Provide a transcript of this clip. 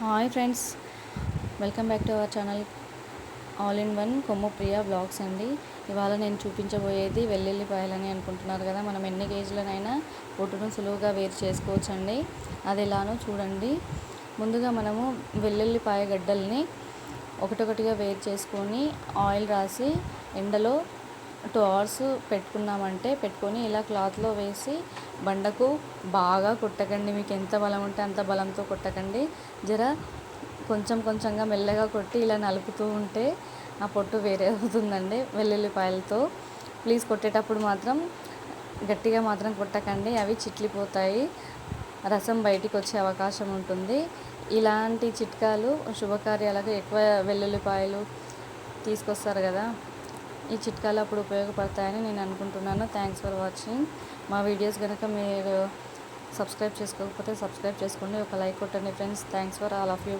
Hi friends welcome back to our channel all in one Kommu Priya blogs అండి. ఇవాళ నేను చూపించబోయేది వెల్లుల్లిపాయలని అనుకుంటున్నారు కదా. మనం ఎన్ని కేజీలనైనా పొట్టును సులువుగా వేరు చేసుకోవచ్చు అండి అది ఎలానో చూడండి. ముందుగా మనము వెల్లుల్లిపాయ గడ్డల్ని ఒకటొకటిగా వేరు చేసుకొని ఆయిల్ రాసి ఎండలో టూ అవర్స్ పెట్టుకున్నామంటే పెట్టుకొని ఇలా క్లాత్లో వేసి బండకు బాగా కొట్టకండి. మీకు ఎంత బలం ఉంటే అంత బలంతో కొట్టకండి. జర కొంచెం కొంచెంగా మెల్లగా కొట్టి ఇలా నలుపుతూ ఉంటే ఆ పొట్టు వేరే అవుతుందండి వెల్లుల్లిపాయలతో. ప్లీజ్ కొట్టేటప్పుడు మాత్రం గట్టిగా మాత్రం కొట్టకండి. అవి చిట్లిపోతాయి. రసం బయటికి వచ్చే అవకాశం ఉంటుంది. ఇలాంటి చిట్కాలు శుభకార్యాలకు ఎక్కువ వెల్లుల్లిపాయలు తీసుకొస్తారు కదా. ఈ చిట్కాలు అప్పుడు ఉపయోగపడతాయని నేను అనుకుంటున్నాను. థ్యాంక్స్ ఫర్ వాచింగ్ మా వీడియోస్ కనుక మీరు సబ్స్క్రైబ్ చేసుకోకపోతే సబ్స్క్రైబ్ చేసుకోండి. ఒక లైక్ కొట్టండి friends thanks for all of you